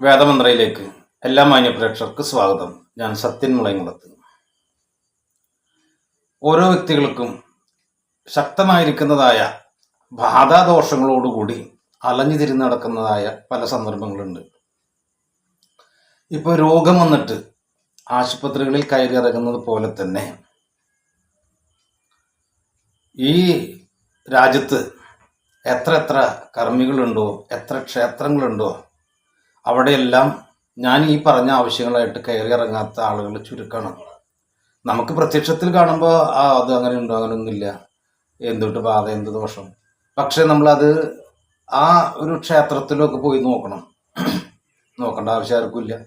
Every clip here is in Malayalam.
വേദമന്ത്രയിലേക്ക് എല്ലാ മാന്യപ്രേക്ഷകർക്ക് സ്വാഗതം. ഞാൻ സത്യൻ മുളയങ്കുളത്ത് ഓരോ വ്യക്തികൾക്കും ശക്തമായിരിക്കുന്നതായ ബാധാദോഷങ്ങളോടുകൂടി അലഞ്ഞു തിരിഞ്ഞ് നടക്കുന്നതായ പല സന്ദർഭങ്ങളുണ്ട്. ഇപ്പോൾ രോഗം വന്നിട്ട് ആശുപത്രികളിൽ കയറി ഇറങ്ങുന്നത് പോലെ തന്നെ ഈ രാജ്യത്ത് എത്ര എത്ര കർമ്മികളുണ്ടോ എത്ര ക്ഷേത്രങ്ങളുണ്ടോ അവിടെയെല്ലാം ഞാൻ ഈ പറഞ്ഞ ആവശ്യങ്ങളായിട്ട് കയറി ഇറങ്ങാത്ത ആളുകൾ ചുരുക്കമാണ് നമുക്ക് പ്രത്യക്ഷത്തിൽ കാണുമ്പോൾ ആ അത് അങ്ങനെ ഉണ്ടോ അങ്ങനെ ഒന്നുമില്ല. എന്തുട്ട് ബാധ എന്ത് ദോഷം? പക്ഷെ നമ്മളത് ആ ഒരു ക്ഷേത്രത്തിലൊക്കെ പോയി നോക്കണം. നോക്കേണ്ട ആവശ്യം ആർക്കുമില്ല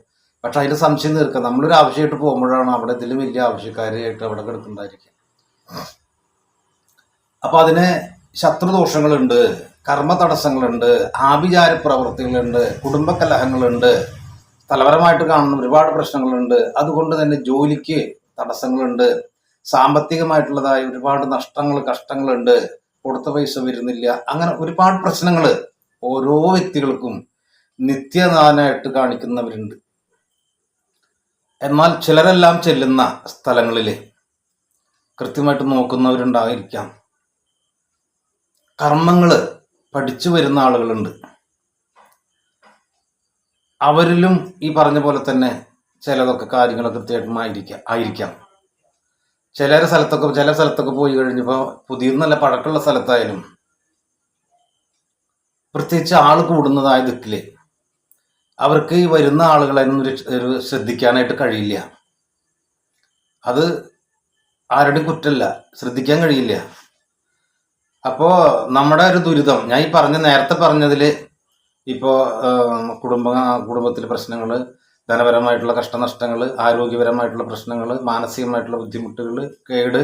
പക്ഷെ അതിന്റെ സംശയം തീർക്കുക നമ്മളൊരു ആവശ്യമായിട്ട് പോകുമ്പോഴാണ് അവിടെ ഇതിലും വലിയ ആവശ്യക്കാരായിട്ട് അവിടെ കിടക്കുന്നുണ്ടായിരിക്കുക. അപ്പം അതിന് ശത്രുദോഷങ്ങളുണ്ട്. കർമ്മ തടസ്സങ്ങളുണ്ട് ആഭിചാര പ്രവൃത്തികളുണ്ട് കുടുംബകലഹങ്ങളുണ്ട് തലപരമായിട്ട് കാണുന്ന ഒരുപാട് പ്രശ്നങ്ങളുണ്ട്. അതുകൊണ്ട് തന്നെ ജോലിക്ക് തടസ്സങ്ങളുണ്ട് സാമ്പത്തികമായിട്ടുള്ളതായ ഒരുപാട് നഷ്ടങ്ങൾ കഷ്ടങ്ങളുണ്ട് കൊടുത്ത പൈസ വരുന്നില്ല അങ്ങനെ ഒരുപാട് പ്രശ്നങ്ങൾ ഓരോ വ്യക്തികൾക്കും നിത്യനാനായിട്ട് കാണിക്കുന്നവരുണ്ട്. എന്നാൽ ചിലരെല്ലാം ചെല്ലുന്ന സ്ഥലങ്ങളിൽ കൃത്യമായിട്ട് നോക്കുന്നവരുണ്ടായിരിക്കാം. കർമ്മങ്ങൾ പഠിച്ചു വരുന്ന ആളുകളുണ്ട്. അവരിലും ഈ പറഞ്ഞ പോലെ തന്നെ ചിലതൊക്കെ കാര്യങ്ങൾ കൃത്യമായിരിക്കാം ആയിരിക്കാം. ചില സ്ഥലത്തൊക്കെ ചില സ്ഥലത്തൊക്കെ പോയി കഴിഞ്ഞപ്പോൾ പുതിയ നല്ല പഴക്കമുള്ള സ്ഥലത്തായാലും പ്രത്യേകിച്ച് ആൾ കൂടുന്നതായ ദിക്കിൽ അവർക്ക് ഈ വരുന്ന ആളുകളെ ഒന്നും ഒരു ഒരു ശ്രദ്ധിക്കാനായിട്ട് കഴിയില്ല. അത് ആരുടെയും കുറ്റമല്ല. ശ്രദ്ധിക്കാൻ കഴിയില്ല. അപ്പോ നമ്മുടെ ഒരു ദുരിതം. ഞാൻ ഈ പറഞ്ഞ നേരത്തെ പറഞ്ഞതിൽ ഇപ്പോ കുടുംബ കുടുംബത്തിലെ പ്രശ്നങ്ങൾ ധനപരമായിട്ടുള്ള കഷ്ടനഷ്ടങ്ങൾ ആരോഗ്യപരമായിട്ടുള്ള പ്രശ്നങ്ങൾ മാനസികമായിട്ടുള്ള ബുദ്ധിമുട്ടുകൾ കേട്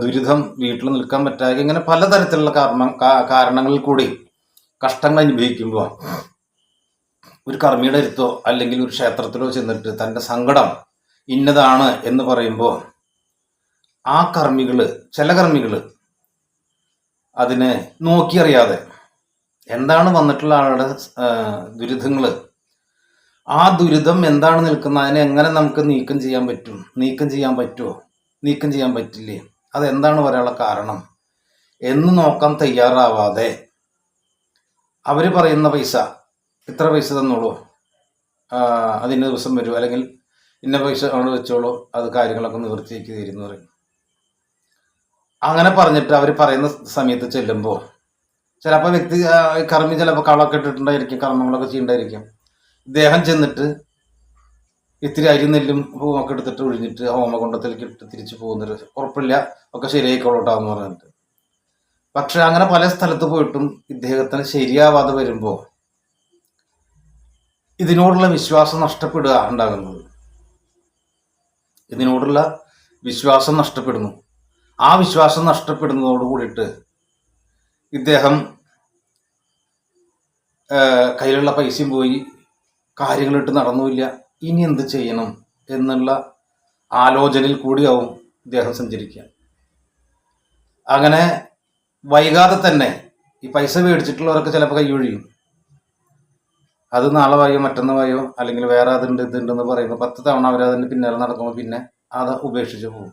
ദുരിതം വീട്ടിൽ നിൽക്കാൻ പറ്റാതെ ഇങ്ങനെ പലതരത്തിലുള്ള കർമ്മ കാ- കാരണങ്ങളിൽ കൂടി കഷ്ടങ്ങൾ അനുഭവിക്കുമ്പോൾ ഒരു കർമ്മിയുടെ അടുത്തോ അല്ലെങ്കിൽ ഒരു ക്ഷേത്രത്തിലോ ചെന്നിട്ട് തന്റെ സങ്കടം ഇന്നതാണ് എന്ന് പറയുമ്പോൾ ആ കർമ്മികൾ ചില കർമ്മികൾ അതിനെ നോക്കിയറിയാതെ എന്താണ് വന്നിട്ടുള്ള ആളുടെ ദുരിതങ്ങൾ ആ ദുരിതം എന്താണ് നിൽക്കുന്നത്? അതിനെ എങ്ങനെ നമുക്ക് നീക്കം ചെയ്യാൻ പറ്റും? നീക്കം ചെയ്യാൻ പറ്റുമോ നീക്കം ചെയ്യാൻ പറ്റില്ലേ? അതെന്താണ് പറയാനുള്ള കാരണം? എന്ന് നോക്കാൻ തയ്യാറാവാതെ അവർ പറയുന്ന പൈസ ഇത്ര പൈസ തന്നോളൂ. അതിന് ദിവസം വരൂ. അല്ലെങ്കിൽ ഇന്ന പൈസ അവിടെ വെച്ചോളൂ. അത് കാര്യങ്ങളൊക്കെ നിവൃത്തിയാക്കി തരുന്നു പറയും. അങ്ങനെ പറഞ്ഞിട്ട് അവർ പറയുന്ന സമയത്ത് ചെല്ലുമ്പോൾ ചിലപ്പോൾ വ്യക്തി കർമ്മി ചിലപ്പോൾ കളൊക്കെ ഇട്ടിട്ടുണ്ടായിരിക്കും കർമ്മങ്ങളൊക്കെ ചെയ്യണ്ടായിരിക്കും. ഇദ്ദേഹം ചെന്നിട്ട് ഇത്തിരി അരി നെല്ലും പൂവൊക്കെ എടുത്തിട്ട് ഒഴിഞ്ഞിട്ട് ഹോമകുണ്ടത്തിലേക്ക് ഇട്ട് തിരിച്ചു പോകുന്നൊരു ഉറപ്പില്ല ഒക്കെ ശരിയായിക്കോളട്ടാന്ന് പറഞ്ഞിട്ട്. പക്ഷെ അങ്ങനെ പല സ്ഥലത്ത് പോയിട്ടും ഇദ്ദേഹത്തിന് ശരിയാവാതെ വരുമ്പോൾ ഇതിനോടുള്ള വിശ്വാസം നഷ്ടപ്പെടുക ഉണ്ടാകുന്നത്. ഇതിനോടുള്ള വിശ്വാസം നഷ്ടപ്പെടുന്നു. ആ വിശ്വാസം നഷ്ടപ്പെടുന്നതോട് കൂടിയിട്ട് ഇദ്ദേഹം കയ്യിലുള്ള പൈസയും പോയി കാര്യങ്ങളിട്ട് നടന്നുമില്ല. ഇനി എന്ത് ചെയ്യണം എന്നുള്ള ആലോചനയിൽ കൂടിയാവും ഇദ്ദേഹം സഞ്ചരിക്കുക. അങ്ങനെ വൈകാതെ തന്നെ ഈ പൈസ മേടിച്ചിട്ടുള്ളവരൊക്കെ ചിലപ്പോൾ കൈയൊഴിയും അത് നാളെ വായോ മറ്റന്നാൾ വായോ അല്ലെങ്കിൽ വേറെ അതുണ്ട് ഇതുണ്ടെന്ന് പറയുമ്പോൾ പത്ത് തവണ അവരതിന്റെ പിന്നാലെ നടക്കുമ്പോൾ പിന്നെ അത് ഉപേക്ഷിച്ച് പോകും.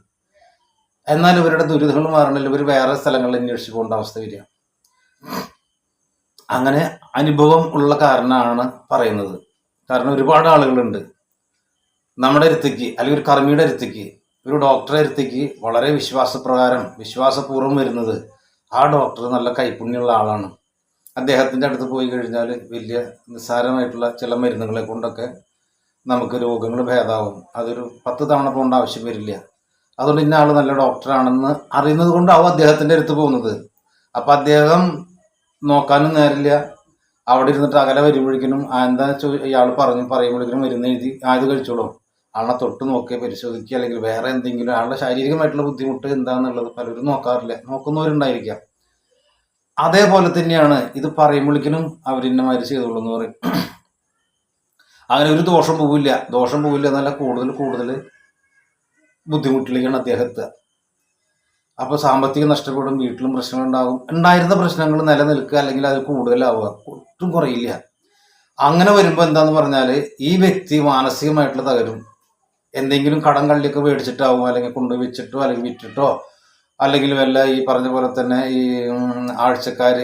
എന്നാൽ ഇവരുടെ ദുരിതങ്ങൾ മാറണമെങ്കിൽ ഇവർ വേറെ സ്ഥലങ്ങളിൽ അന്വേഷിച്ച് പോകേണ്ട അവസ്ഥ വരിക. അങ്ങനെ അനുഭവം ഉള്ള കാരണമാണ് പറയുന്നത്. കാരണം ഒരുപാട് ആളുകളുണ്ട്. നമ്മുടെ അടുത്തേക്ക് അല്ലെങ്കിൽ ഒരു കർമ്മിയുടെ അടുത്തേക്ക് ഒരു ഡോക്ടറെ അടുത്തേക്ക് വളരെ വിശ്വാസപ്രകാരം വിശ്വാസപൂർവം വരുന്നത് ആ ഡോക്ടർ നല്ല കൈപ്പുണ്യമുള്ള ആളാണ്. അദ്ദേഹത്തിന്റെ അടുത്ത് പോയി കഴിഞ്ഞാൽ വലിയ നിസ്സാരമായിട്ടുള്ള ചില മരുന്നുകളെ കൊണ്ടൊക്കെ നമുക്ക് രോഗങ്ങൾ ഭേദമാവും അതൊരു പത്ത് തവണ പോകേണ്ട ആവശ്യം വരില്ല. അതുകൊണ്ട് ഇന്ന ആൾ നല്ല ഡോക്ടറാണെന്ന് അറിയുന്നത് കൊണ്ടാവും അദ്ദേഹത്തിന്റെ അടുത്ത് പോകുന്നത്. അപ്പം അദ്ദേഹം നോക്കാനും നേരില്ല. അവിടെ ഇരുന്നിട്ട് അകലെ വരുമ്പോഴേക്കിനും എന്താ ഇയാൾ പറഞ്ഞു പറയുമ്പോഴേക്കിനും മരുന്ന് എഴുതി ആയത് കഴിച്ചോളൂ. ആളെ തൊട്ട് നോക്കി പരിശോധിക്കുക അല്ലെങ്കിൽ വേറെ എന്തെങ്കിലും ആളുടെ ശാരീരികമായിട്ടുള്ള ബുദ്ധിമുട്ട് എന്താണെന്നുള്ളത് പലരും നോക്കാറില്ല. നോക്കുന്നവരുണ്ടായിരിക്കാം. അതേപോലെ തന്നെയാണ് ഇത് പറയുമ്പോഴേക്കിനും അവരിന്നമാര് ചെയ്തോളൂ എന്ന് പറയും. അങ്ങനെ ഒരു ദോഷം പോവില്ല. ദോഷം പോവില്ല എന്നല്ല കൂടുതൽ കൂടുതൽ ബുദ്ധിമുട്ടിലേക്കാണ് അദ്ദേഹത്തെ. എത്തുക അപ്പോൾ സാമ്പത്തികം നഷ്ടപ്പെടും വീട്ടിലും പ്രശ്നങ്ങൾ ഉണ്ടാകും ഉണ്ടായിരുന്ന പ്രശ്നങ്ങൾ നിലനിൽക്കുക അല്ലെങ്കിൽ അത് കൂടുതലാവുക. ഒട്ടും കുറയില്ല. അങ്ങനെ വരുമ്പോൾ എന്താന്ന് പറഞ്ഞാൽ ഈ വ്യക്തി മാനസികമായിട്ടുള്ള തകരും. എന്തെങ്കിലും കടം കള്ളിയൊക്കെ മേടിച്ചിട്ടാവും അല്ലെങ്കിൽ കൊണ്ടുപോയി വെച്ചിട്ടോ അല്ലെങ്കിൽ വിറ്റിട്ടോ അല്ലെങ്കിൽ വല്ല ഈ പറഞ്ഞ പോലെ തന്നെ ഈ ആഴ്ചക്കാർ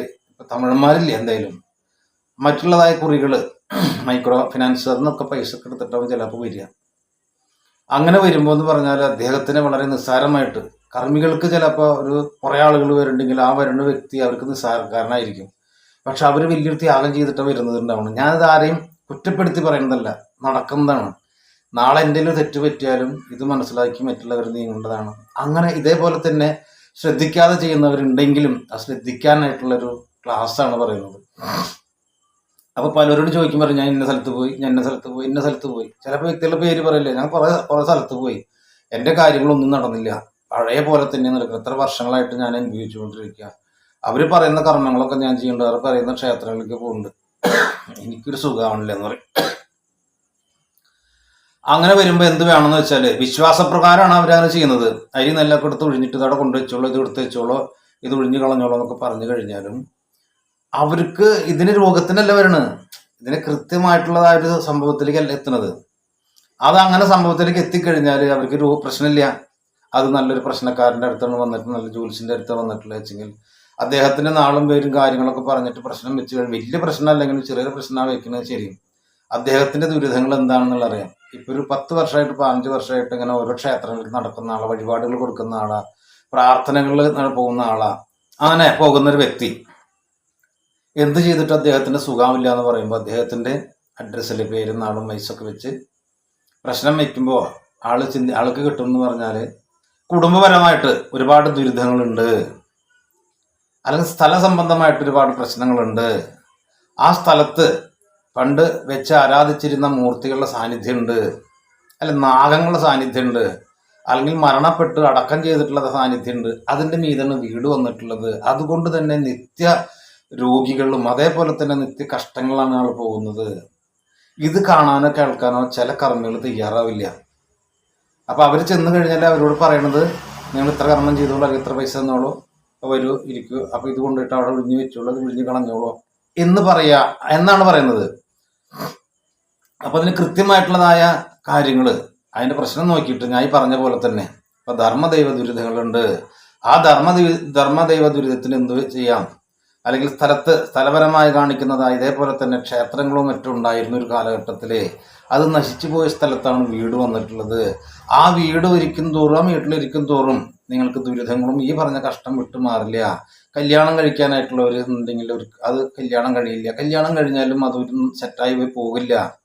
തമിഴന്മാരില്ലേ എന്തായാലും. മറ്റുള്ളതായ കുറികൾ മൈക്രോ ഫിനാൻസ് അതിനൊക്കെ പൈസ ഒക്കെ എടുത്തിട്ടാവും ചിലപ്പോൾ വരിക. അങ്ങനെ വരുമ്പോൾ എന്ന് പറഞ്ഞാൽ അദ്ദേഹത്തിന് വളരെ നിസ്സാരമായിട്ട് കർമ്മികൾക്ക് ചിലപ്പോൾ ഒരു കുറേ ആളുകൾ വരുന്നുണ്ടെങ്കിൽ ആ വരുന്ന വ്യക്തി അവർക്ക് നിസ്സാരക്കാരനായിരിക്കും. പക്ഷെ അവർ വലിയൊരു ത്യാഗം ചെയ്തിട്ട് വരുന്നതുണ്ടാവണം ഞാനത് ആരെയും കുറ്റപ്പെടുത്തി പറയുന്നതല്ല നടക്കുന്നതാണ്. നാളെ എന്തെങ്കിലും തെറ്റ് പറ്റിയാലും ഇത് മനസ്സിലാക്കി മറ്റുള്ളവർ നീങ്ങേണ്ടതാണ്. അങ്ങനെ ഇതേപോലെ തന്നെ ശ്രദ്ധിക്കാതെ ചെയ്യുന്നവരുണ്ടെങ്കിലും അത് ശ്രദ്ധിക്കാനായിട്ടുള്ളൊരു ക്ലാസ്സാണ് പറയുന്നത്. അപ്പൊ പലരോട് പറഞ്ഞു ഞാൻ ഇന്ന സ്ഥലത്ത് പോയി ഞാൻ ഇന്ന സ്ഥലത്ത് പോയി ഇന്ന സ്ഥലത്ത് പോയി. ചിലപ്പോൾ വ്യക്തികളുടെ പേര് പറയില്ലേ ഞാൻ കുറെ കുറെ സ്ഥലത്ത് പോയി എന്റെ കാര്യങ്ങളൊന്നും നടന്നില്ല പഴയ പോലെ തന്നെ നടക്കുക എത്ര വർഷങ്ങളായിട്ട് ഞാൻ അനുഭവിച്ചുകൊണ്ടിരിക്കുക. അവർ പറയുന്ന കർമ്മങ്ങളൊക്കെ ഞാൻ ചെയ്യുന്നുണ്ട് അവർ പറയുന്ന ക്ഷേത്രങ്ങളിലേക്ക് പോകുന്നുണ്ട്. എനിക്കൊരു സുഖമാണില്ല എന്ന് പറയും. അങ്ങനെ വരുമ്പോൾ എന്ത് വേണമെന്ന് വെച്ചാൽ വിശ്വാസപ്രകാരമാണ് അവരങ്ങനെ ചെയ്യുന്നത്. അരി നെല്ലൊക്കെ എടുത്ത് ഒഴിഞ്ഞിട്ട് ഇതവിടെ കൊണ്ടുവച്ചോളൂ ഇത് എടുത്ത് വെച്ചോളൂ ഇത് ഒഴിഞ്ഞു കളഞ്ഞോളൂ എന്നൊക്കെ പറഞ്ഞു കഴിഞ്ഞാലും അവർക്ക് ഇതിന് രോഗത്തിനല്ല വരണത്. ഇതിന് കൃത്യമായിട്ടുള്ളതായ ഒരു സംഭവത്തിലേക്കല്ല എത്തുന്നത്. അത് അങ്ങനെ സംഭവത്തിലേക്ക് എത്തിക്കഴിഞ്ഞാൽ അവർക്ക് രോ പ്രശ്നമില്ല. അത് നല്ലൊരു പ്രശ്നക്കാരന്റെ അടുത്താണ് വന്നിട്ട് നല്ല ജോലിസിന്റെ അടുത്ത് വന്നിട്ടുള്ള വെച്ചെങ്കിൽ അദ്ദേഹത്തിന്റെ നാളും പേരും കാര്യങ്ങളൊക്കെ പറഞ്ഞിട്ട് പ്രശ്നം വെച്ച് കഴിഞ്ഞാൽ വലിയ പ്രശ്നം അല്ലെങ്കിൽ ചെറിയൊരു പ്രശ്നമാണ് വെക്കുന്നത് ശരിയും. അദ്ദേഹത്തിന്റെ ദുരിതങ്ങൾ എന്താണെന്നുള്ള അറിയാം. ഇപ്പൊ ഒരു പത്ത് വർഷമായിട്ട് പതിനഞ്ച് വർഷമായിട്ട് ഇങ്ങനെ ഓരോ ക്ഷേത്രങ്ങളിൽ നടക്കുന്ന ആളാ വഴിപാടുകൾ കൊടുക്കുന്ന ആളാ പ്രാർത്ഥനകളിൽ പോകുന്ന ആളാ. അങ്ങനെ പോകുന്ന ഒരു വ്യക്തി. എന്ത് ചെയ്തിട്ട് അദ്ദേഹത്തിന് സുഖമില്ല എന്ന് പറയുമ്പോൾ അദ്ദേഹത്തിന്റെ അഡ്രസ്സിൽ പേരും നാളും വയസ്സൊക്കെ വെച്ച് പ്രശ്നം വയ്ക്കുമ്പോൾ ആൾ ചിന്തി ആൾക്ക് കിട്ടും എന്ന് പറഞ്ഞാൽ കുടുംബപരമായിട്ട് ഒരുപാട് ദുരിതങ്ങളുണ്ട്. അല്ലെങ്കിൽ സ്ഥല സംബന്ധമായിട്ട് ഒരുപാട് പ്രശ്നങ്ങളുണ്ട്. ആ സ്ഥലത്ത് പണ്ട് വെച്ച് ആരാധിച്ചിരുന്ന മൂർത്തികളുടെ സാന്നിധ്യമുണ്ട്. അല്ല നാഗങ്ങളുടെ സാന്നിധ്യമുണ്ട്. അല്ലെങ്കിൽ മരണപ്പെട്ട് അടക്കം ചെയ്തിട്ടുള്ള സാന്നിധ്യമുണ്ട്. അതിന്റെ മീതാണ് വീട് വന്നിട്ടുള്ളത്. അതുകൊണ്ട് തന്നെ നിത്യ രോഗികളും അതേപോലെ തന്നെ നിത്യ കഷ്ടങ്ങളാണ് ആൾ പോകുന്നത്. ഇത് കാണാനോ കേൾക്കാനോ ചില കർമ്മികൾ തയ്യാറാവില്ല. അപ്പൊ അവർ ചെന്ന് കഴിഞ്ഞാൽ അവരോട് പറയണത് നിങ്ങൾ ഇത്ര കർമ്മം ചെയ്തോളൂ അല്ലെങ്കിൽ ഇത്ര പൈസ തന്നോളൂ വരൂ ഇരിക്കൂ അപ്പൊ ഇത് കൊണ്ടിട്ട് അവിടെ ഒഴിഞ്ഞു വെച്ചോളൂ അത് കളഞ്ഞോളൂ എന്ന് പറയാ എന്നാണ് പറയുന്നത്. അപ്പൊ അതിന് കൃത്യമായിട്ടുള്ളതായ കാര്യങ്ങൾ അതിന്റെ പ്രശ്നം നോക്കിയിട്ട് ഞാൻ ഈ പറഞ്ഞ പോലെ തന്നെ ഇപ്പൊ ധർമ്മദൈവ ദുരിതങ്ങളുണ്ട്. ആ ധർമ്മ ധർമ്മദൈവ ദുരിതത്തിന് എന്ത് ചെയ്യാം? അല്ലെങ്കിൽ സ്ഥലത്ത് സ്ഥലപരമായി കാണിക്കുന്നതായ ഇതേപോലെ തന്നെ ക്ഷേത്രങ്ങളും മറ്റും ഉണ്ടായിരുന്ന ഒരു കാലഘട്ടത്തിൽ അത് നശിച്ചു പോയ സ്ഥലത്താണ് വീട് വന്നിട്ടുള്ളത്. ആ വീട് ഒരിക്കും തോറും വീട്ടിലിരിക്കും തോറും നിങ്ങൾക്ക് ദുരിതങ്ങളും ഈ പറഞ്ഞ കഷ്ടം വിട്ടു മാറില്ല. കല്യാണം കഴിക്കാനായിട്ടുള്ളവർ ഉണ്ടെങ്കിൽ ഒരു അത് കല്യാണം കഴിയില്ല. കല്യാണം കഴിഞ്ഞാലും അതൊരു സെറ്റായി പോയി പോകില്ല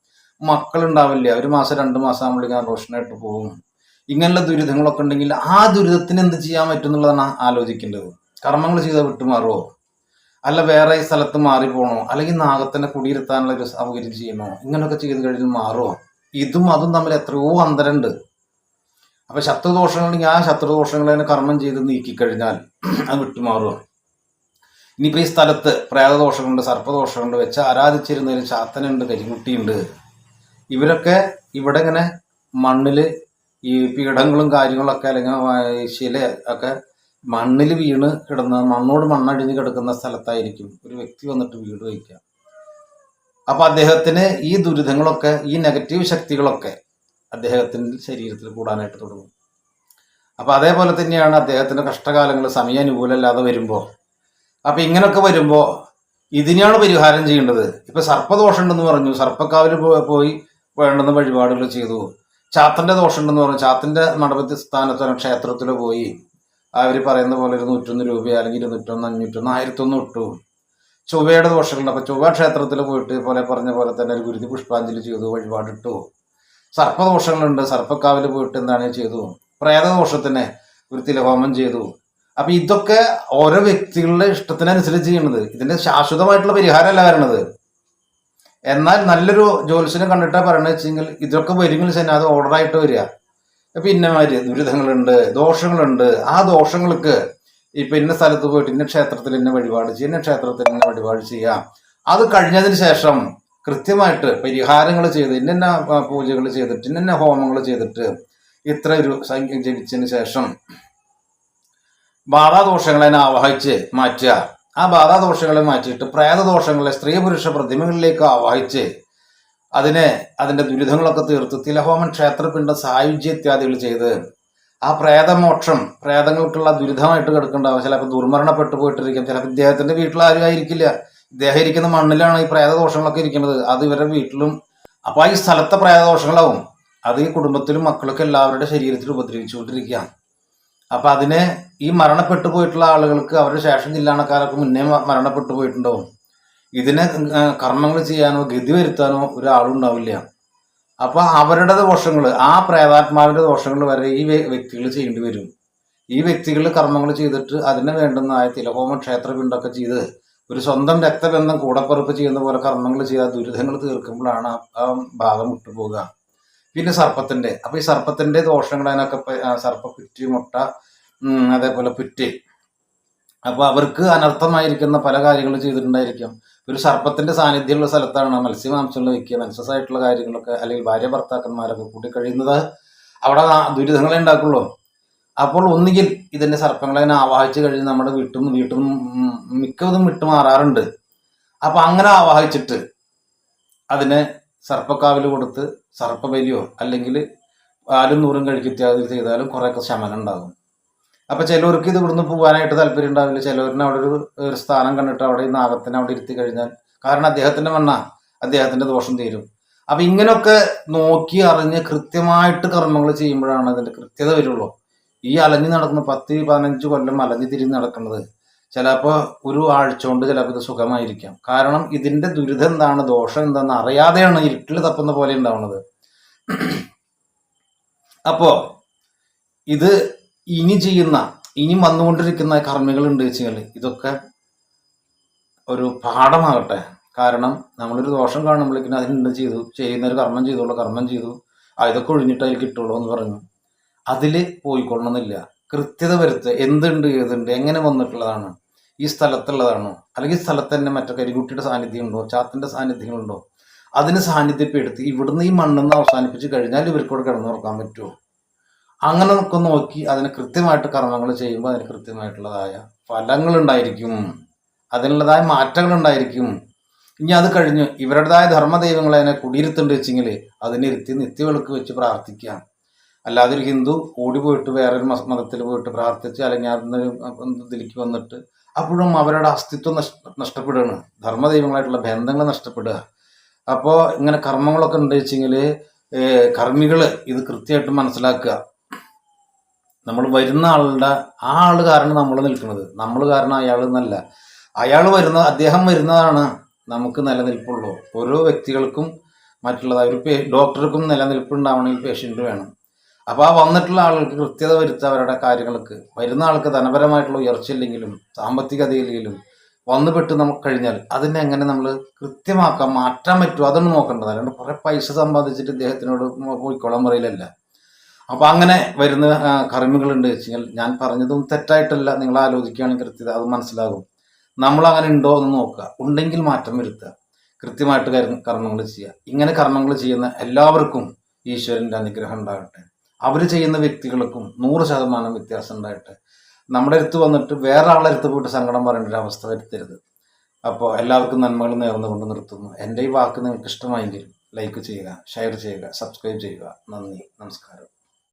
മക്കളുണ്ടാവില്ല. ഒരു മാസം രണ്ട് മാസം ആകുമ്പോഴേക്കും റോഷനായിട്ട് പോകും. ഇങ്ങനെയുള്ള ദുരിതങ്ങളൊക്കെ ഉണ്ടെങ്കിൽ ആ ദുരിതത്തിന് എന്ത് ചെയ്യാൻ പറ്റും എന്നുള്ളതാണ് ആലോചിക്കേണ്ടത്. കർമ്മങ്ങൾ ചെയ്താൽ വിട്ടുമാറുമോ അല്ല വേറെ ഈ സ്ഥലത്ത് മാറി പോകണോ അല്ലെങ്കിൽ നാഗത്തിനെ കുടിയിരുത്താനുള്ള ഒരു സൗകര്യം ചെയ്യണോ? ഇങ്ങനെയൊക്കെ ചെയ്ത് കഴിഞ്ഞാൽ മാറുമോ ഇതും അതും തമ്മിൽ എത്രയോ അന്തരമുണ്ട്. അപ്പൊ ശത്രുദോഷങ്ങളുണ്ടെങ്കിൽ ആ ശത്രുദോഷങ്ങളെ കർമ്മം ചെയ്ത് നീക്കിക്കഴിഞ്ഞാൽ അത് വിട്ടുമാറുമോ ഇനിയിപ്പോ ഈ സ്ഥലത്ത് പ്രേതദോഷമുണ്ട് സർപ്പദോഷമുണ്ട് വെച്ച് ആരാധിച്ചിരുന്നതിന് ചാത്തനുണ്ട് കരിമുട്ടിയുണ്ട്. ഇവരൊക്കെ ഇവിടെ ഇങ്ങനെ മണ്ണിൽ ഈ പീഠങ്ങളും കാര്യങ്ങളൊക്കെ അല്ലെങ്കിൽ ശില ഒക്കെ മണ്ണിൽ വീണ് കിടന്ന മണ്ണോട് മണ്ണടിഞ്ഞ് കിടക്കുന്ന സ്ഥലത്തായിരിക്കും ഒരു വ്യക്തി വന്നിട്ട് വീട് വയ്ക്കുക. അപ്പൊ അദ്ദേഹത്തിന് ഈ ദുരിതങ്ങളൊക്കെ ഈ നെഗറ്റീവ് ശക്തികളൊക്കെ അദ്ദേഹത്തിന്റെ ശരീരത്തിൽ കൂടാനായിട്ട് തുടങ്ങും. അപ്പൊ അതേപോലെ തന്നെയാണ് അദ്ദേഹത്തിന്റെ കഷ്ടകാലങ്ങൾ സമയാനുകൂലമല്ലാതെ വരുമ്പോൾ അപ്പൊ ഇങ്ങനെയൊക്കെ വരുമ്പോൾ ഇതിനെയാണ് പരിഹാരം ചെയ്യേണ്ടത്. ഇപ്പൊ സർപ്പദോഷമുണ്ടെന്ന് പറഞ്ഞു. സർപ്പക്കാവിൽ പോയി വേണ്ടുന്ന വഴിപാടുകൾ ചെയ്തു. ചാത്തന്റെ ദോഷമുണ്ടെന്ന് പറഞ്ഞു. ചാത്തിന്റെ മണ്ഡപത്തിൽ സ്ഥാനത്തോ ക്ഷേത്രത്തിലോ പോയി അവർ പറയുന്ന പോലെ ഒരു നൂറ്റൊന്ന് രൂപ അല്ലെങ്കിൽ ഇരുന്നൂറ്റൊന്ന് അഞ്ഞൂറ്റൊന്ന് ആയിരത്തൊന്ന് ഇട്ടു ചൊവ്വയുടെ ദോഷങ്ങളുണ്ട്. അപ്പൊ ചൊവ്വ ക്ഷേത്രത്തിൽ പോയിട്ട് പോലെ പറഞ്ഞ പോലെ തന്നെ ഒരു ഗുരുതി പുഷ്പാഞ്ജലി ചെയ്തു വഴിപാടിട്ടു. സർപ്പദോഷങ്ങളുണ്ട്. സർപ്പക്കാവിൽ പോയിട്ട് എന്താണ് ചെയ്തു? പ്രേതദോഷത്തിന് ഒരു തിലഹോമം ചെയ്തു. അപ്പൊ ഇതൊക്കെ ഓരോ വ്യക്തികളുടെ ഇഷ്ടത്തിനനുസരിച്ച് ചെയ്യണത്. ഇതിന്റെ ശാശ്വതമായിട്ടുള്ള പരിഹാരമല്ല വരണത്. എന്നാൽ നല്ലൊരു ജ്യോത്സ്യനെ കണ്ടിട്ടാ പറയണത് ഇതൊക്കെ വരുമെങ്കിൽ തന്നെ അത് ഓർഡറായിട്ട് വരിക. അപ്പൊ മാതിരി ദുരിതങ്ങളുണ്ട് ദോഷങ്ങളുണ്ട്. ആ ദോഷങ്ങൾക്ക് ഇപ്പൊ ഇന്ന സ്ഥലത്ത് പോയിട്ട് ഇന്ന ക്ഷേത്രത്തിൽ ഇന്ന വഴിപാട് ചെയ്യുക ഇന്ന ക്ഷേത്രത്തിൽ ഇന്ന വഴിപാട് ചെയ്യാം. അത് കഴിഞ്ഞതിന് ശേഷം കൃത്യമായിട്ട് പരിഹാരങ്ങൾ ചെയ്ത് ഇന്ന പൂജകൾ ചെയ്തിട്ട് ഇന്ന ഹോമങ്ങൾ ചെയ്തിട്ട് ഇത്ര ഒരു സംഖ്യ ജപിച്ചതിന് ശേഷം ബാധാദോഷങ്ങളെ ആവാഹിച്ച് മാറ്റുക. ആ ബാധാദോഷങ്ങളെ മാറ്റിയിട്ട് പ്രേതദോഷങ്ങളെ സ്ത്രീ പുരുഷ പ്രതിമകളിലേക്ക് ആവാഹിച്ച് അതിനെ അതിന്റെ ദുരിതങ്ങളൊക്കെ തീർത്ത്. തിലഹോമൻ ക്ഷേത്രപിണ്ട സായുജ്യ ഇത്യാദികൾ ചെയ്ത് ആ പ്രേതമോക്ഷം പ്രേതങ്ങൾക്കുള്ള ദുരിതമായിട്ട് കിടക്കുന്നുണ്ടാവും. ചിലപ്പോൾ ദുർമരണപ്പെട്ടു പോയിട്ടിരിക്കും. ചിലപ്പോൾ ഇദ്ദേഹത്തിന്റെ വീട്ടിൽ ആരും ആയിരിക്കില്ല. ഇദ്ദേഹം ഇരിക്കുന്ന മണ്ണിലാണ് ഈ പ്രേതദോഷങ്ങളൊക്കെ ഇരിക്കുന്നത്. അത് ഇവരുടെ വീട്ടിലും അപ്പോൾ ഈ സ്ഥലത്തെ പ്രേതദോഷങ്ങളാവും. അത് ഈ കുടുംബത്തിലും മക്കളൊക്കെ എല്ലാവരുടെ ശരീരത്തിൽ ഉപദ്രവിച്ചുകൊണ്ടിരിക്കുക അപ്പോൾ അതിനെ ഈ മരണപ്പെട്ടു പോയിട്ടുള്ള ആളുകൾക്ക് അവരുടെ ശേഷം ജില്ലാണക്കാരൊക്കെ മുന്നേ മരണപ്പെട്ടു പോയിട്ടുണ്ടാവും. ഇതിനെ കർമ്മങ്ങൾ ചെയ്യാനോ ഗതി വരുത്താനോ ഒരാളുണ്ടാവില്ല. അപ്പൊ അവരുടെ ദോഷങ്ങൾ ആ പ്രേതാത്മാവിന്റെ ദോഷങ്ങൾ വരെ ഈ വ്യക്തികൾ ചെയ്യേണ്ടി വരും. ഈ വ്യക്തികൾ കർമ്മങ്ങൾ ചെയ്തിട്ട് അതിന് വേണ്ടുന്നതായ തിലഹോമ ക്ഷേത്രപിണ്ടൊക്കെ ചെയ്ത് ഒരു സ്വന്തം രക്തബന്ധം കൂടപ്പുറപ്പ് ചെയ്യുന്ന പോലെ കർമ്മങ്ങൾ ചെയ്ത ദുരിതങ്ങൾ തീർക്കുമ്പോഴാണ് ആ- ഭാഗം വിട്ടുപോകുക പിന്നെ സർപ്പത്തിന്റെ അപ്പൊ ഈ സർപ്പത്തിന്റെ ദോഷങ്ങൾ അതിനൊക്കെ സർപ്പ പുറ്റി മുട്ട അതേപോലെ പുറ്റ്. അപ്പൊ അവർക്ക് അനർത്ഥമായിരിക്കുന്ന പല കാര്യങ്ങളും ചെയ്തിട്ടുണ്ടായിരിക്കും. ഒരു സർപ്പത്തിന്റെ സാന്നിധ്യമുള്ള സ്ഥലത്താണ് മത്സ്യമാംസമുള്ള വെക്കുക മനസ്സസായിട്ടുള്ള കാര്യങ്ങളൊക്കെ അല്ലെങ്കിൽ ഭാര്യ ഭർത്താക്കന്മാരൊക്കെ കൂട്ടി കഴിയുന്നത് അവിടെ ദുരിതങ്ങളെ ഉണ്ടാക്കുള്ളൂ. അപ്പോൾ ഒന്നുകിൽ ഇതിന്റെ സർപ്പങ്ങളെ ആവാഹിച്ച് കഴിഞ്ഞ് നമ്മുടെ വീട്ടിൽ നിന്ന് വീട്ടിൽ നിന്ന് മിക്കതും വിട്ടു മാറാറുണ്ട്. അപ്പൊ അങ്ങനെ ആവാഹിച്ചിട്ട് അതിനെ സർപ്പക്കാവിൽ കൊടുത്ത് സർപ്പബലിയോ അല്ലെങ്കിൽ പാലും നൂറും കഴിക്കിത്യാദി ചെയ്താലും കുറേയൊക്കെ ശമനം ഉണ്ടാകും. അപ്പൊ ചിലവർക്ക് ഇത് ഇവിടുന്ന് പോകാനായിട്ട് താല്പര്യം ഉണ്ടാവില്ല. ചിലവരിന് അവിടെ ഒരു ഒരു സ്ഥാനം കണ്ടിട്ട് അവിടെ ഈ നാഗത്തിനെ അവിടെ ഇരുത്തി കഴിഞ്ഞാൽ കാരണം അദ്ദേഹത്തിന്റെ മണ്ണ. അദ്ദേഹത്തിന്റെ ദോഷം തീരും. അപ്പൊ ഇങ്ങനെയൊക്കെ നോക്കി അറിഞ്ഞ് കൃത്യമായിട്ട് കർമ്മങ്ങൾ ചെയ്യുമ്പോഴാണ് അതിന്റെ കൃത്യത വരുള്ളൂ. ഈ അലഞ്ഞു നടക്കുന്ന പത്ത് പതിനഞ്ച് കൊല്ലം അലഞ്ഞു തിരിഞ്ഞ് നടക്കുന്നത് ചിലപ്പോൾ ഒരു ആഴ്ച കൊണ്ട് ചിലപ്പോൾ ഇത് സുഖമായിരിക്കാം. കാരണം ഇതിന്റെ ദുരിതം എന്താണ് ദോഷം എന്താണെന്ന് അറിയാതെയാണ് ഇരുട്ടിൽ തപ്പുന്ന പോലെ ഉണ്ടാവുന്നത്. അപ്പോ ഇത് ഇനി ചെയ്യുന്ന ഇനി വന്നുകൊണ്ടിരിക്കുന്ന കർമ്മികൾ ഉണ്ട് വെച്ചാൽ ഇതൊക്കെ ഒരു പാഠമാകട്ടെ. കാരണം നമ്മളൊരു ദോഷം കാണുമ്പോഴേക്കും അതിനെന്ത് ചെയ്തു? ചെയ്യുന്ന ഒരു കർമ്മം ചെയ്തോളൂ കർമ്മം ചെയ്തു. ആ ഇതൊക്കെ ഒഴിഞ്ഞിട്ട് അതിൽ കിട്ടുള്ളൂ എന്ന് പറഞ്ഞു. അതിൽ പോയിക്കൊള്ളണമെന്നില്ല. കൃത്യത വരുത്തുക. എന്തുണ്ട് ഏതുണ്ട് എങ്ങനെ വന്നിട്ടുള്ളതാണ്? ഈ സ്ഥലത്തുള്ളതാണോ? അല്ലെങ്കിൽ സ്ഥലത്ത് തന്നെ മറ്റേ കരികുട്ടിയുടെ സാന്നിധ്യം ഉണ്ടോ? ചാത്തിന്റെ സാന്നിധ്യങ്ങളുണ്ടോ? അതിന് സാന്നിധ്യപ്പെടുത്തി ഇവിടുന്ന് ഈ മണ്ണെന്ന് അവസാനിപ്പിച്ച് കഴിഞ്ഞാൽ ഇവർക്കൂടെ കിടന്നുറക്കാൻ പറ്റുമോ? അങ്ങനെ ഒക്കെ നോക്കി അതിന് കൃത്യമായിട്ട് കർമ്മങ്ങൾ ചെയ്യുമ്പോൾ അതിന് കൃത്യമായിട്ടുള്ളതായ ഫലങ്ങൾ ഉണ്ടായിരിക്കും അതിനുള്ളതായ മാറ്റങ്ങൾ ഉണ്ടായിരിക്കും ഇനി അത് കഴിഞ്ഞ് ഇവരുടേതായ ധർമ്മദൈവങ്ങളെ അതിനെ കുടിയിരുത്തുണ്ട് വെച്ചെങ്കിൽ അതിനിരുത്തി നിത്യവിളക്ക് വെച്ച് പ്രാർത്ഥിക്കാം. അല്ലാതെ ഒരു ഹിന്ദു ഓടി പോയിട്ട് വേറൊരു മത- മതത്തിൽ പോയിട്ട് പ്രാർത്ഥിച്ച് അല്ലെങ്കിൽ അതിന് ഇതിലേക്ക് വന്നിട്ട് അപ്പോഴും അവരുടെ അസ്തിത്വം നഷ്ട നഷ്ടപ്പെടുകയാണ്. ധർമ്മദൈവങ്ങളായിട്ടുള്ള ബന്ധങ്ങൾ നഷ്ടപ്പെടുക. അപ്പോൾ ഇങ്ങനെ കർമ്മങ്ങളൊക്കെ ഉണ്ട് വെച്ചെങ്കിൽ കർമ്മികൾ ഇത് കൃത്യമായിട്ട് മനസ്സിലാക്കുക. നമ്മൾ വരുന്ന ആളുടെ ആ ആൾ കാരണം നമ്മൾ നിൽക്കുന്നത്. നമ്മൾ കാരണം അയാൾ എന്നല്ല. അയാൾ വരുന്ന അദ്ദേഹം വരുന്നതാണ് നമുക്ക് നിലനിൽപ്പുള്ളൂ. ഓരോ വ്യക്തികൾക്കും മറ്റുള്ളതായ ഒരു ഡോക്ടർക്കും നിലനിൽപ്പ് ഉണ്ടാവണമെങ്കിൽ പേഷ്യന്റ് വേണം. അപ്പോൾ ആ വന്നിട്ടുള്ള ആളുകൾക്ക് കൃത്യത വരുത്തുക അവരുടെ കാര്യങ്ങൾക്ക്. വരുന്ന ആൾക്ക് ധനപരമായിട്ടുള്ള ഉയർച്ചയില്ലെങ്കിലും സാമ്പത്തികതയില്ലെങ്കിലും വന്നു പെട്ട് നമുക്ക് കഴിഞ്ഞാൽ അതിനെ എങ്ങനെ നമ്മൾ കൃത്യമാക്കാൻ മാറ്റാൻ പറ്റുമോ? അതൊന്നും നോക്കേണ്ടത് അല്ലാണ്ട് കുറേ പൈസ സമ്പാദിച്ചിട്ട് ഇദ്ദേഹത്തിനോട് പോയിക്കോളാൻ പറയില്ലല്ല അപ്പൊ അങ്ങനെ വരുന്ന കർമ്മികളുണ്ട് വെച്ചാൽ ഞാൻ പറഞ്ഞതും തെറ്റായിട്ടല്ല. നിങ്ങൾ ആലോചിക്കുകയാണെങ്കിൽ കൃത്യത അത് മനസ്സിലാകും. നമ്മൾ അങ്ങനെ ഉണ്ടോ എന്ന് നോക്കുക. ഉണ്ടെങ്കിൽ മാറ്റം വരുത്തുക. കൃത്യമായിട്ട് കർമ്മങ്ങൾ ചെയ്യുക. ഇങ്ങനെ കർമ്മങ്ങൾ ചെയ്യുന്ന എല്ലാവർക്കും ഈശ്വരന്റെ അനുഗ്രഹം ഉണ്ടാകട്ടെ. അവർ ചെയ്യുന്ന വ്യക്തികൾക്കും നൂറ് ശതമാനം വ്യത്യാസം ഉണ്ടാകട്ടെ. നമ്മുടെ അടുത്ത് വന്നിട്ട് വേറെ ആളെ അടുത്ത് പോയിട്ട് സങ്കടം പറയേണ്ട ഒരു അവസ്ഥ വരുത്തരുത്. അപ്പോൾ എല്ലാവർക്കും നന്മകൾ നേർന്നുകൊണ്ട് നിർത്തുന്നു. എന്റെ ഈ വാക്ക് നിങ്ങൾക്ക് ഇഷ്ടമായെങ്കിൽ ലൈക്ക് ചെയ്യുക ഷെയർ ചെയ്യുക സബ്സ്ക്രൈബ് ചെയ്യുക. നന്ദി നമസ്കാരം.